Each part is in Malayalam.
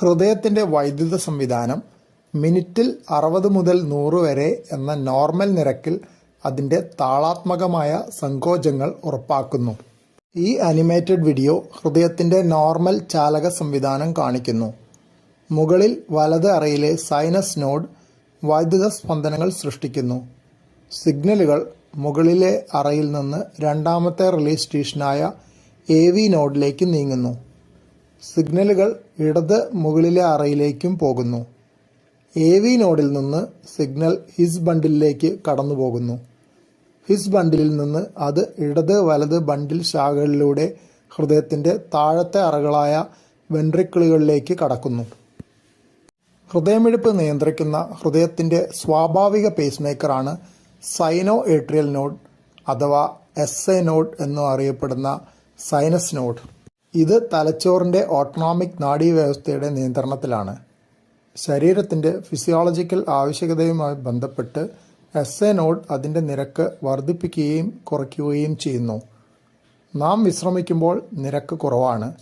ഹൃദയത്തിന്റെ വൈദ്യുത സംവിധാനം മിനിറ്റിൽ അറുപത് മുതൽ നൂറ് വരെ എന്ന നോർമൽ നിരക്കിൽ അതിന്റെ താളാത്മകമായ സങ്കോചങ്ങൾ ഉറപ്പാക്കുന്നു. ഈ അനിമേറ്റഡ് വീഡിയോ ഹൃദയത്തിന്റെ നോർമൽ ചാലക സംവിധാനം കാണിക്കുന്നു. മുകളിൽ വലത് അറയിലെ സൈനസ് നോഡ് വൈദ്യുത സ്പന്ദനങ്ങൾ സൃഷ്ടിക്കുന്നു. സിഗ്നലുകൾ മുകളിലെ അറയിൽ നിന്ന് രണ്ടാമത്തെ റിലീസ് സ്റ്റേഷനായ എ വി നോഡിലേക്ക് നീങ്ങുന്നു. സിഗ്നലുകൾ ഇടത് മുകളിലെ അറയിലേക്കും പോകുന്നു. എ വി നോഡിൽ നിന്ന് സിഗ്നൽ ഹിസ് ബണ്ടിലേക്ക് കടന്നു പോകുന്നു ഹിസ് ബണ്ടിലിൽ നിന്ന് അത് ഇടത് വലത് ബണ്ടിൽ ശാഖകളിലൂടെ ഹൃദയത്തിന്റെ താഴത്തെ അറകളായ വെൻട്രിക്കിളുകളിലേക്ക് കടക്കുന്നു. ഹൃദയമിടിപ്പ് നിയന്ത്രിക്കുന്ന ഹൃദയത്തിന്റെ സ്വാഭാവിക പേസ് മേക്കറാണ് സൈനോ ഏട്രിയൽ നോഡ് അഥവാ എസ് എ നോഡ് എന്നും അറിയപ്പെടുന്ന സൈനസ് നോഡ് ഇത് തലച്ചോറിന്റെ ഓട്ടോണോമിക് നാഡീവ്യവസ്ഥയുടെ നിയന്ത്രണത്തിലാണ്. ശരീരത്തിന്റെ ഫിസിയോളജിക്കൽ ആവശ്യകതയുമായി ബന്ധപ്പെട്ട് എസ് എ നോഡ് അതിന്റെ നിരക്ക് വർദ്ധിപ്പിക്കുകയും കുറയ്ക്കുകയും ചെയ്യുന്നു. നാം വിശ്രമിക്കുമ്പോൾ നിരക്ക് കുറവാണ്.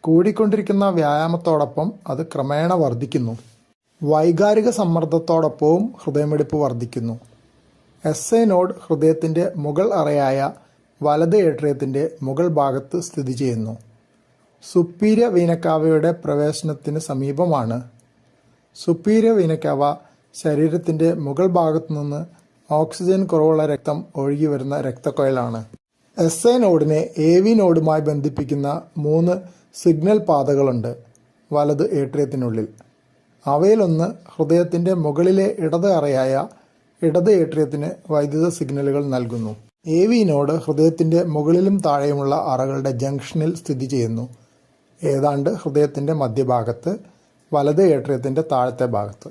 കൂടിക്കൊണ്ടിരിക്കുന്ന വ്യായാമത്തോടൊപ്പം അത് ക്രമേണ വർദ്ധിക്കുന്നു. വൈകാരിക സമ്മർദ്ദത്തോടൊപ്പവും ഹൃദയമിടിപ്പ് വർദ്ധിക്കുന്നു. എസ് എ നോഡ് ഹൃദയത്തിന്റെ മുകൾ അറയായ വലത് ഏട്രിയത്തിന്റെ മുകൾ ഭാഗത്ത് സ്ഥിതി ചെയ്യുന്നു. സുപ്പീരിയ വീനക്കാവയുടെ പ്രവേശനത്തിന് സമീപമാണ്. സുപ്പീരിയ വീനക്കാവ ശരീരത്തിന്റെ മുകൾ ഭാഗത്തു നിന്ന് ഓക്സിജൻ കുറവുള്ള രക്തം ഒഴുകി വരുന്ന രക്തക്കൊയലാണ്. എസ് എ നോഡിനെ എ വി നോഡുമായി ബന്ധിപ്പിക്കുന്ന മൂന്ന് സിഗ്നൽ പാതകളുണ്ട് വലത് ഏട്രിയത്തിനുള്ളിൽ. അവയിലൊന്ന് ഹൃദയത്തിന്റെ മുകളിലെ ഇടത് അറയായ ഇടത് ഏട്രിയത്തിന് വൈദ്യുത സിഗ്നലുകൾ നൽകുന്നു. എ വി നോഡ് ഹൃദയത്തിന്റെ മുകളിലും താഴെയുമുള്ള അറകളുടെ ജംഗ്ഷനിൽ സ്ഥിതി ചെയ്യുന്നു. ഏതാണ്ട് ഹൃദയത്തിന്റെ മധ്യഭാഗത്ത് വലത് ഏട്രിയത്തിന്റെ താഴത്തെ ഭാഗത്ത്.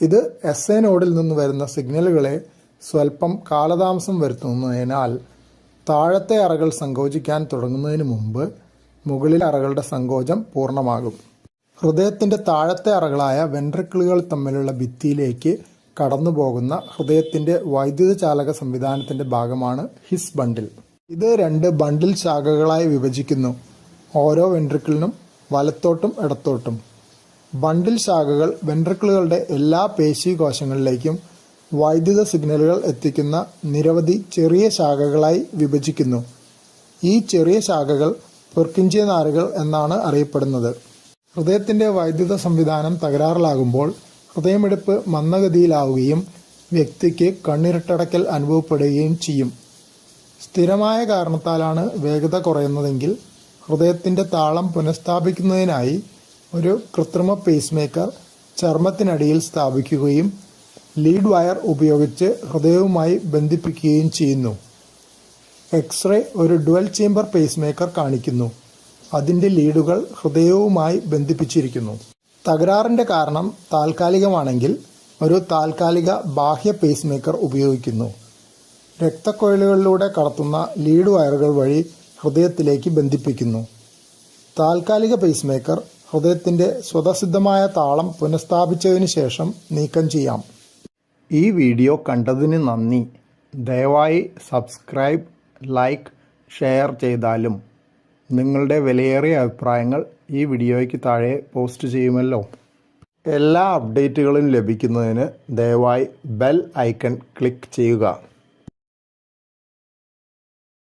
ഇത് എസ് എ നോഡിൽ നിന്ന് വരുന്ന സിഗ്നലുകളെ സ്വല്പം കാലതാമസം വരുത്തുന്നതിനാൽ താഴത്തെ അറകൾ സങ്കോചിക്കാൻ തുടങ്ങുന്നതിന് മുമ്പ് മുകളിലെ അറകളുടെ സങ്കോചം പൂർണമാകും. ഹൃദയത്തിന്റെ താഴത്തെ അറകളായ വെൻട്രിക്കിളുകൾ തമ്മിലുള്ള ഭിത്തിയിലേക്ക് കടന്നു പോകുന്ന ഹൃദയത്തിന്റെ വൈദ്യുത ചാലക സംവിധാനത്തിന്റെ ഭാഗമാണ് ഹിസ് ബണ്ടിൽ. ഇത് രണ്ട് ബണ്ടിൽ ശാഖകളായി വിഭജിക്കുന്നു. ഓരോ വെൻട്രിക്കിളിനും വലത്തോട്ടും ഇടത്തോട്ടും. ബണ്ടിൽ ശാഖകൾ വെൻട്രിക്കിളുകളുടെ എല്ലാ പേശീകോശങ്ങളിലേക്കും വൈദ്യുത സിഗ്നലുകൾ എത്തിക്കുന്ന നിരവധി ചെറിയ ശാഖകളായി വിഭജിക്കുന്നു. ഈ ചെറിയ ശാഖകൾ പെർക്കിഞ്ചിയ നാരുകൾ എന്നാണ് അറിയപ്പെടുന്നത്. ഹൃദയത്തിന്റെ വൈദ്യുത സംവിധാനം തകരാറിലാകുമ്പോൾ ഹൃദയമിടിപ്പ് മന്ദഗതിയിലാവുകയും വ്യക്തിക്ക് കണ്ണിരട്ടടക്കൽ അനുഭവപ്പെടുകയും ചെയ്യും. സ്ഥിരമായ കാരണത്താലാണ് വേഗത കുറയുന്നതെങ്കിൽ ഹൃദയത്തിന്റെ താളം പുനഃസ്ഥാപിക്കുന്നതിനായി ഒരു കൃത്രിമ പേസ് മേക്കർ ചർമ്മത്തിനടിയിൽ സ്ഥാപിക്കുകയും ലീഡ് വയർ ഉപയോഗിച്ച് ഹൃദയവുമായി ബന്ധിപ്പിക്കുകയും ചെയ്യുന്നു. എക്സ്റേ ഒരു ഡുവൽ ചേംബർ പേസ് മേക്കർ കാണിക്കുന്നു. അതിന്റെ ലീഡുകൾ ഹൃദയവുമായി ബന്ധിപ്പിച്ചിരിക്കുന്നു. തകരാറിന്റെ കാരണം താൽക്കാലികമാണെങ്കിൽ ഒരു താൽക്കാലിക ബാഹ്യ പേസ് മേക്കർ ഉപയോഗിക്കുന്നു. രക്തക്കൊഴലുകളിലൂടെ കടത്തുന്ന ലീഡ് വയറുകൾ വഴി ഹൃദയത്തിലേക്ക് ബന്ധിപ്പിക്കുന്നു. താൽക്കാലിക പേസ് മേക്കർ ഹൃദയത്തിന്റെ സ്വതസിദ്ധമായ താളം പുനഃസ്ഥാപിച്ചതിന് ശേഷം നീക്കം ചെയ്യാം. ഈ വീഡിയോ കണ്ടതിന് നന്ദി. ദയവായി സബ്സ്ക്രൈബ് ലൈക്ക് ഷെയർ ചെയ്താലും നിങ്ങളുടെ വിലയേറിയ അഭിപ്രായങ്ങൾ ഈ വീഡിയോയ്ക്ക് താഴെ പോസ്റ്റ് ചെയ്യുമല്ലോ. എല്ലാ അപ്ഡേറ്റുകളും ലഭിക്കുന്നതിന് ദയവായി ബെൽ ഐക്കൺ ക്ലിക്ക് ചെയ്യുക.